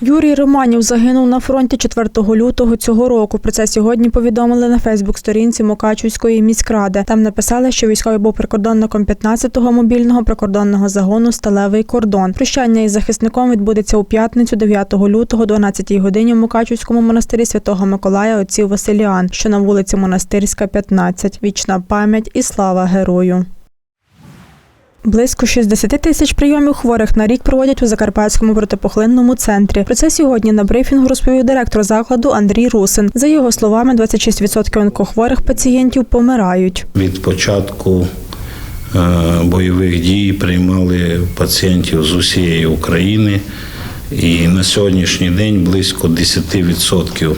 Юрій Романів загинув на фронті 4 лютого цього року. Про це сьогодні повідомили на Фейсбук-сторінці Мукачівської міськради. Там написали, що військовий був прикордонником 15-го мобільного прикордонного загону Сталевий кордон. Прощання із захисником відбудеться у п'ятницю, 9 лютого, 12-й годині в Мукачівському монастирі Святого Миколая отців Василіан, що на вулиці Монастирська, 15. Вічна пам'ять і слава герою. Близько 60 тисяч прийомів хворих на рік проводять у Закарпатському протипухлинному центрі. Про це сьогодні на брифінгу розповів директор закладу Андрій Русин. За його словами, 26% онкохворих пацієнтів помирають. Від початку е, бойових дій приймали пацієнтів з усієї України, і на сьогоднішній день близько 10%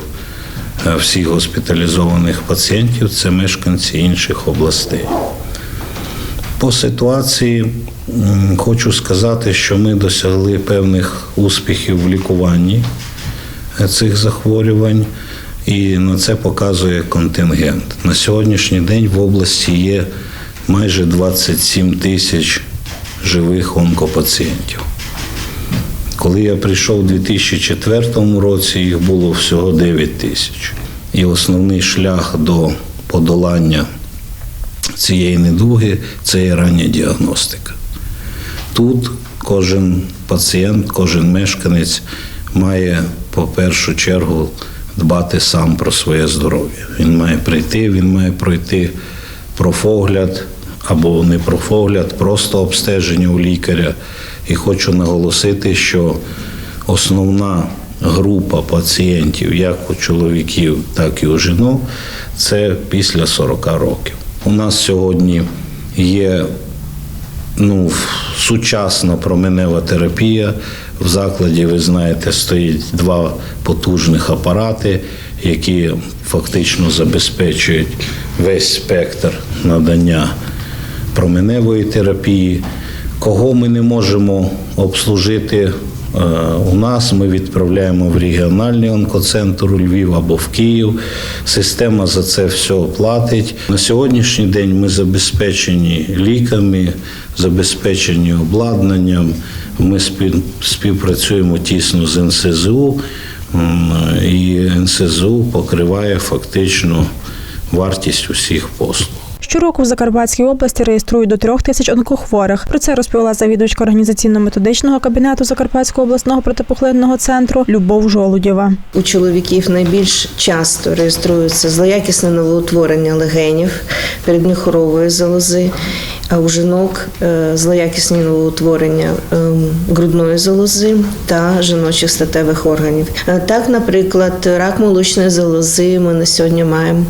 всіх госпіталізованих пацієнтів це мешканці інших областей. По ситуації хочу сказати, що ми досягли певних успіхів в лікуванні е, цих захворювань, і на це показує контингент. На сьогоднішній день в області є майже 27 тисяч живих онкопацієнтів. Коли я прийшов у 2004 році, їх було всього 9 тисяч. І основний шлях до подолання цієї недуги це є рання діагностика. Тут кожен пацієнт, кожен мешканець має по першу чергу дбати сам про своє здоров'я. Він має прийти, він має пройти профогляд або не профогляд, просто обстеження у лікаря. І хочу наголосити, що основна група пацієнтів, як у чоловіків, так і у жінок, це після 40 років. У нас сьогодні є ну, сучасна променева терапія. В закладі, ви знаєте, стоїть два потужних апарати, які фактично забезпечують весь спектр надання променевої терапії. Кого ми не можемо обслужити у нас, ми відправляємо в регіональний онкоцентр у Львів або в Київ. Система за це все платить. На сьогоднішній день ми забезпечені ліками, забезпечені обладнанням. Ми спів- співпрацюємо тісно з НСЗУ, і НСЗУ покриває фактично вартість усіх послуг. Щороку в Закарпатській області реєструють до трьох тисяч онкохворих. Про це розповіла завідувачка організаційно-методичного кабінету Закарпатського обласного протипухлинного центру Любов Жолудєва. У чоловіків найбільш часто реєструється злоякісне новоутворення легенів, передміхорової залози, а у жінок е, злоякісні новоутворення ем, грудної залози та жіночих статевих органів. Е, Так, наприклад, рак молочної залози ми на сьогодні маємо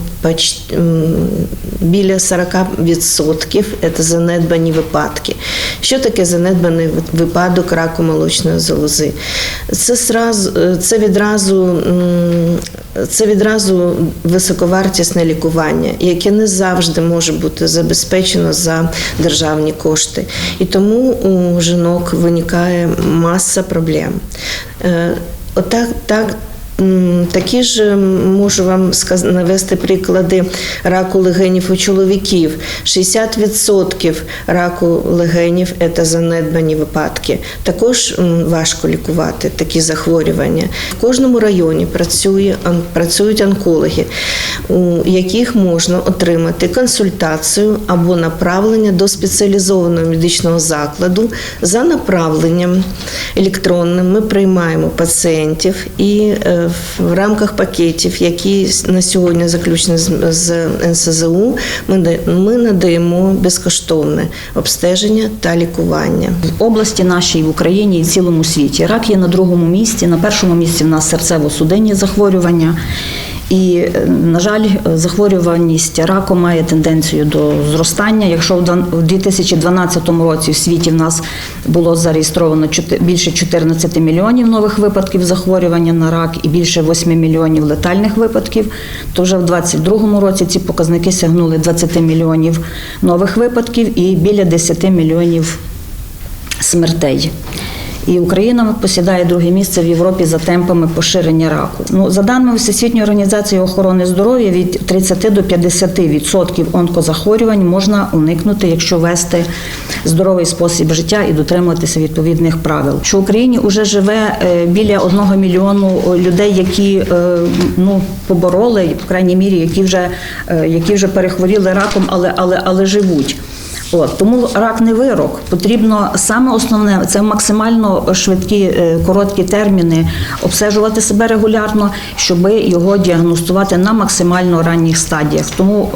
біля 40% це занедбані випадки. Що таке занедбаний випадок раку молочної залози? Це сразу, це відразу це відразу високовартісне лікування, яке не завжди може бути забезпечено за державні кошти. І тому у жінок виникає маса проблем. Е, Отак, так, Такі ж можу вам навести приклади раку легенів у чоловіків. 60% раку легенів це занедбані випадки. Також важко лікувати такі захворювання. В кожному районі працює, працюють онкологи, у яких можна отримати консультацію або направлення до спеціалізованого медичного закладу. За направленням електронним ми приймаємо пацієнтів і е, в рамках пакетів, які на сьогодні заключені з, НСЗУ, ми надаємо безкоштовне обстеження та лікування. В області нашій в Україні і в цілому світі. Рак є на другому місці. На першому місці в нас серцево-судинні захворювання. І, е, на жаль, захворюваність раком має тенденцію до зростання. Якщо в дан- в 2012 році в світі в нас було зареєстровано більше 14 мільйонів нових випадків захворювання на рак і більше 8 мільйонів летальних випадків, то вже в 2022 році ці показники сягнули 20 мільйонів нових випадків і біля 10 мільйонів смертей. І Україна посідає друге місце в Європі за темпами поширення раку. Ну за даними Всесвітньої організації охорони здоров'я, від 30 до 50% онкозахворювань можна уникнути, якщо вести здоровий спосіб життя і дотримуватися відповідних правил. Що в Україні вже живе е, біля одного мільйону людей, які е, ну побороли, по крайній мірі, які вже е, які вже перехворіли раком, але але але живуть. От тому рак не вирок. Потрібно саме основне це максимально швидкі е, короткі терміни, обстежувати себе регулярно, щоб його діагностувати на максимально ранніх стадіях. Тому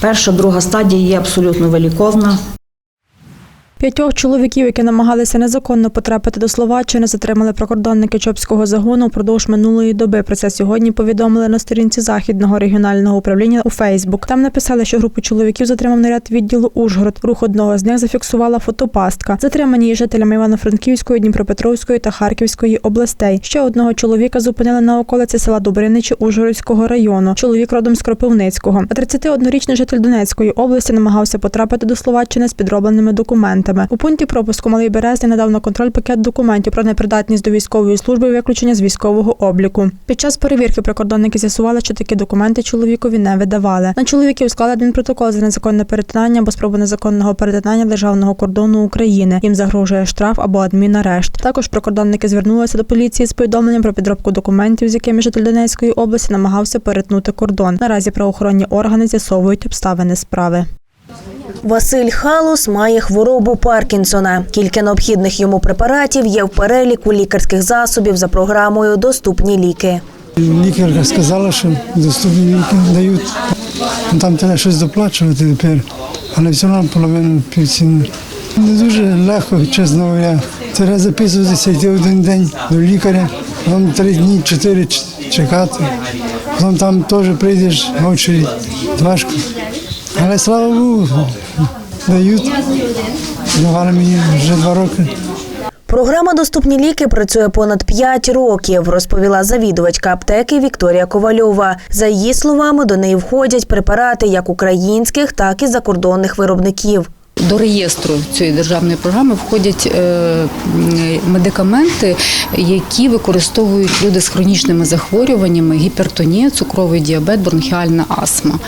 перша, друга стадія є абсолютно виліковна. П'ятьох чоловіків, які намагалися незаконно потрапити до Словаччини, затримали прикордонники Чопського загону впродовж минулої доби. Про це сьогодні повідомили на сторінці західного регіонального управління у Фейсбук. Там написали, що групу чоловіків затримав наряд відділу Ужгород. Рух одного з них зафіксувала фотопастка. Затримані є жителями Івано-Франківської, Дніпропетровської та Харківської областей. Ще одного чоловіка зупинили на околиці села Добриничі Ужгородського району. Чоловік родом з Кропивницького. А 31-річний житель Донецької області намагався потрапити до Словаччини з підробленими документами. У пункті пропуску Малий Березний надав на контроль пакет документів про непридатність до військової служби і виключення з військового обліку. Під час перевірки прикордонники з'ясували, що такі документи чоловікові не видавали. На чоловіків склали адмінпротокол за незаконне перетинання або спробу незаконного перетинання державного кордону України. Їм загрожує штраф або адмінарешт. Також прикордонники звернулися до поліції з повідомленням про підробку документів, з якими житель Донецької області намагався перетнути кордон. Наразі правоохоронні органи з'ясовують обставини справи. Василь Халус має хворобу Паркінсона. Кілька необхідних йому препаратів є в переліку лікарських засобів за програмою Доступні ліки. Лікарка сказала, що доступні ліки дають. Там треба щось доплачувати тепер, але все одно половину півціни. Не дуже легко, чесно говоря. Треба записуватися, йти один день до лікаря, потім три дні, чотири чекати. Потім там теж прийдеш в очередь, важко. Але слава Богу, дають. Давали мені вже два роки. Програма Доступні ліки працює понад 5 років, розповіла завідувачка аптеки Вікторія Ковальова. За її словами, до неї входять препарати як українських, так і закордонних виробників. До реєстру цієї державної програми входять е, медикаменти, які використовують люди з хронічними захворюваннями, гіпертонія, цукровий діабет, бронхіальна астма.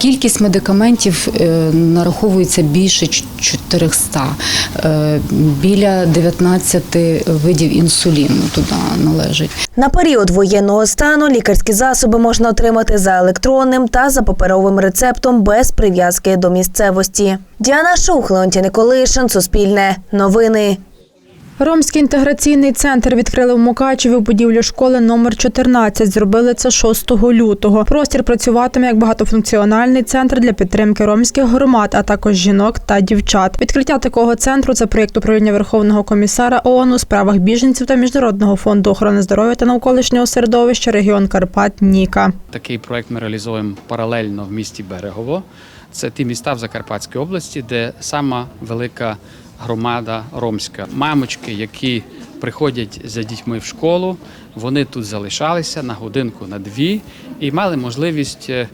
Кількість медикаментів е, нараховується більше ч- 400, Е, біля 19 видів інсуліну туди належить. На період воєнного стану лікарські засоби можна отримати за електронним та за паперовим рецептом без прив'язки до місцевості. Діана Шух, Леонтій Николишин, Суспільне, Новини. Ромський інтеграційний центр відкрили в Мукачеві в будівлі школи номер 14. Зробили це 6 лютого. Простір працюватиме як багатофункціональний центр для підтримки ромських громад, а також жінок та дівчат. Відкриття такого центру це проєкт управління Верховного комісара ООН у справах біженців та Міжнародного фонду охорони здоров'я та навколишнього середовища регіон Карпат Ніка. Такий проект ми реалізуємо паралельно в місті Берегово. Це ті міста в Закарпатській області, де сама велика громада ромська. Мамочки, які приходять за дітьми в школу, вони тут залишалися на годинку, на дві і мали можливість е,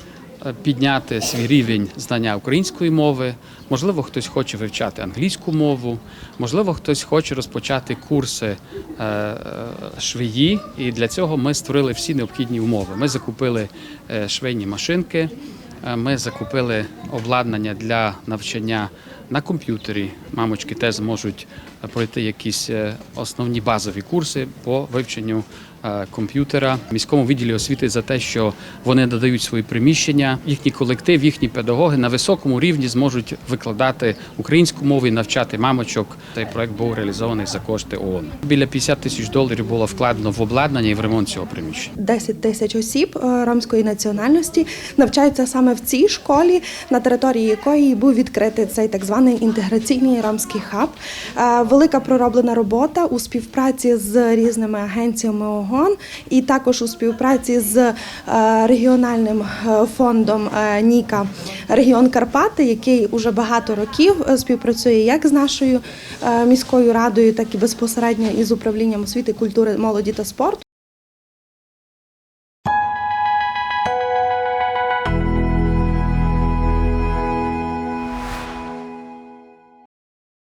підняти свій рівень знання української мови. Можливо, хтось хоче вивчати англійську мову, можливо, хтось хоче розпочати курси е, е, швеї, і для цього ми створили всі необхідні умови. Ми закупили швейні машинки, ми закупили обладнання для навчання на комп'ютері. Мамочки теж зможуть е, пройти якісь е, основні базові курси по вивченню е, комп'ютера. Міському відділі освіти за те, що вони надають свої приміщення, їхній колектив, їхні педагоги на високому рівні зможуть викладати українську мову і навчати мамочок. Цей проект був реалізований за кошти ООН. Біля 50 тисяч доларів було вкладено в обладнання і в ремонт цього приміщення. 10 тисяч осіб ромської національності навчаються саме в цій школі, на території якої був відкритий цей так званий інтеграційний ромський хаб. Е, Велика пророблена робота у співпраці з різними агенціями ОГОН і також у співпраці з е, регіональним е, фондом Ніка регіон Карпати, який уже багато років співпрацює як з нашою міською радою, так і безпосередньо із управлінням освіти, культури, молоді та спорту.